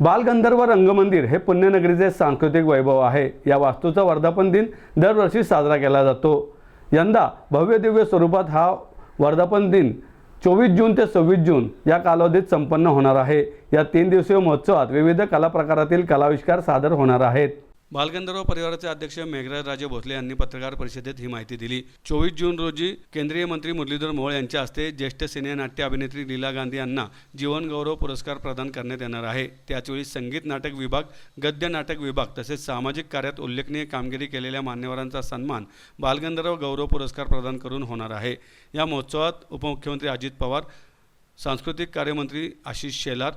बालगंधर्व रंगमंदिर हे पुण्यनगरीचे सांस्कृतिक वैभव आहे. या वास्तूचा वर्धापन दिन दरवर्षी साजरा केला जातो. यंदा भव्य दिव्य स्वरूपात हा वर्धापन दिन चोवीस जून ते सव्वीस जून या कालावधीत संपन्न होणार आहे. या तीन दिवसीय महोत्सवात विविध कला प्रकारातील कलाविष्कार सादर होणार आहेत. बालगंधर्व परिवाराचे अध्यक्ष मेघराज राजे भोसले यांनी पत्रकार परिषदेत ही माहिती दिली. चोवीस जून रोजी केंद्रीय मंत्री मुरलीधर मोहोळ यांच्या हस्ते ज्येष्ठ सिने नाट्य अभिनेत्री लीला गांधी यांना जीवनगौरव पुरस्कार प्रदान करण्यात येणार आहे. त्याचवेळी संगीत नाटक विभाग गद्य नाटक विभाग तसेच सामाजिक कार्यात उल्लेखनीय कामगिरी केलेल्या मान्यवरांचा सन्मान बालगंधर्व गौरव पुरस्कार प्रदान करून होणार आहे. या महोत्सवात उपमुख्यमंत्री अजित पवार सांस्कृतिक कार्यमंत्री आशिष शेलार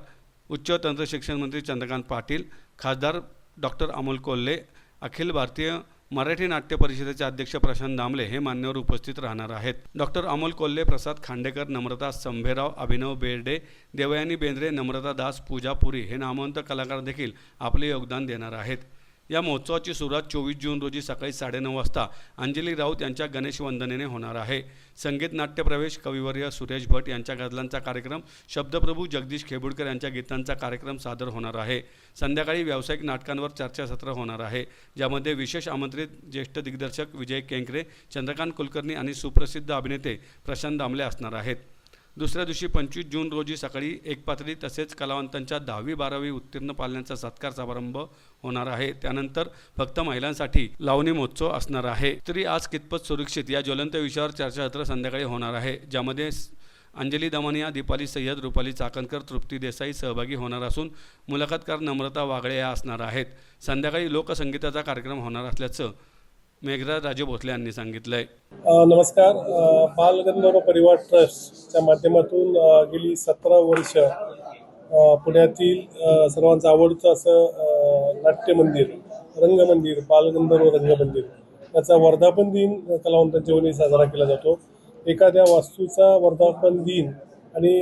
उच्च तंत्रशिक्षण मंत्री चंद्रकांत पाटील खासदार डॉक्टर अमोल कोल्हे अखिल भारतीय मराठी नाट्य परिषदेचे अध्यक्ष प्रशांत दामले हे मान्यवर उपस्थित राहणार आहेत. डॉक्टर अमोल कोल्हे प्रसाद खांडेकर नम्रता संभेराव अभिनव बेर्डे देवयानी बेंद्रे नम्रता दास पूजा पुरी हे नामवंत कलाकार देखील आपले योगदान देणार आहेत. या महोत्सवाची सुरुवात चोवीस जून रोजी सकाळी साडेनऊ वाजता अंजली राऊत यांच्या गणेश वंदनेने होणार आहे. संगीत नाट्यप्रवेश कविवर्य सुरेश भट यांच्या गजलांचा कार्यक्रम शब्दप्रभू जगदीश खेबुडकर यांच्या गीतांचा कार्यक्रम सादर होणार आहे. संध्याकाळी व्यावसायिक नाटकांवर चर्चासत्र होणार आहे. ज्यामध्ये विशेष आमंत्रित ज्येष्ठ दिग्दर्शक विजय केंकरे चंद्रकांत कुलकर्णी आणि सुप्रसिद्ध अभिनेते प्रशांत दामले असणार आहेत. दुसऱ्या दिवशी पंचवीस जून रोजी सकाळी एक पातळी तसेच कलावंतांच्या दहावी बारावी उत्तीर्ण पालण्यांचा सत्कार समारंभ होणार आहे. त्यानंतर फक्त महिलांसाठी लावणी महोत्सव असणार आहे. तरी आज कितपत सुरक्षित या ज्वलंत विषयावर चर्चासत्र संध्याकाळी होणार आहे. ज्यामध्ये अंजली दमानिया दीपाली सय्यद रुपाली चाकणकर तृप्ती देसाई सहभागी होणार असून मुलाखतकार नम्रता वागळे या असणार आहेत. संध्याकाळी लोकसंगीताचा कार्यक्रम होणार असल्याचं मेघराज राजे भोसले यांनी सांगितलंय. नमस्कार. बालगंधर्व परिवार ट्रस्टच्या माध्यमातून गेली सतरा वर्ष पुण्यातील सर्वांचं आवडतं असं नाट्यमंदिर नाट्य मंदिर रंगमंदिर बालगंधर्व रंगमंदिर. याचा वर्धापन दिन कलावंतांच्या वनी साजरा केला जातो. एखाद्या वास्तूचा वर्धापन दिन आणि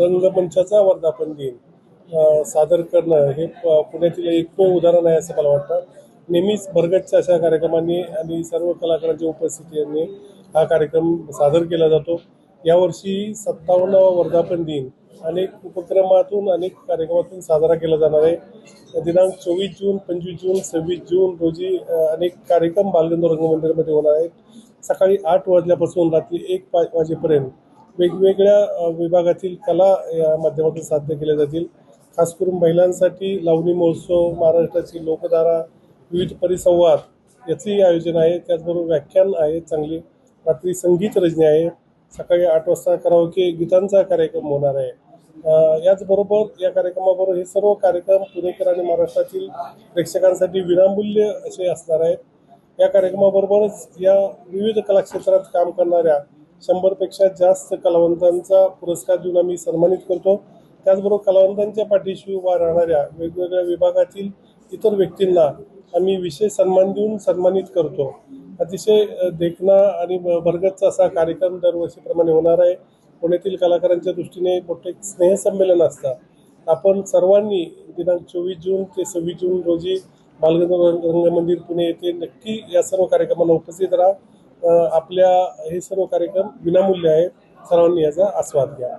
रंगमंचाचा वर्धापन दिन सादर करणं हे पुण्यातील एकमेव उदाहरण आहे असं मला वाटतं. नेहमीच भरगतच्या अशा कार्यक्रमांनी आणि सर्व कलाकारांच्या उपस्थितीने हा कार्यक्रम सादर केला जातो. यावर्षी सत्तावन्नावा वर्धापन दिन अनेक उपक्रमातून अनेक कार्यक्रमातून साजरा केला जाणार आहे. दिनांक चोवीस जून पंचवीस जून सव्वीस जून रोजी अनेक कार्यक्रम बालगंधर्व रंगमंदिरामध्ये होणार आहेत. सकाळी आठ वाजल्यापासून रात्री एक पाच वाजेपर्यंत वेगवेगळ्या विभागातील कला या माध्यमातून साध्य केल्या जातील. खास करून महिलांसाठी लावणी महोत्सव महाराष्ट्राची लोकधारा विविध परिसंवाद याचंही आयोजन आहे. त्याचबरोबर व्याख्यान आहे चांगली रात्री संगीत रजनी आहे. सकाळी आठ वाजता कराओके गीतांचा कार्यक्रम होणार आहे. याचबरोबर या कार्यक्रमाबरोबर हे सर्व कार्यक्रम पुणेकर आणि महाराष्ट्रातील प्रेक्षकांसाठी विनामूल्य असे असणार आहेत. या कार्यक्रमाबरोबरच या विविध कलाक्षेत्रात काम करणाऱ्या शंभरपेक्षा जास्त कलावंतांचा पुरस्कार देऊन आम्ही सन्मानित करतो. त्याचबरोबर कलावंतांच्या पाठीशी उभा राहणाऱ्या वेगवेगळ्या विभागातील इतर व्यक्तींना आम्ही विशेष सन्मान देऊन सन्मानित करतो. अतिशय देखणा आणि ब- भरगतचा असा कार्यक्रम दरवर्षीप्रमाणे होणार आहे. पुण्यातील कलाकारांच्या दृष्टीने मोठे स्नेहसंमेलन असतं. आपण सर्वांनी दिनांक चोवीस जून ते सव्वीस जून रोजी बालगंधर्व रंग- रंगमंदिर पुणे येथे नक्की या सर्व कार्यक्रमांना उपस्थित राहा. आपल्या हे सर्व कार्यक्रम विनामूल्य आहे सर्वांनी याचा आस्वाद घ्या.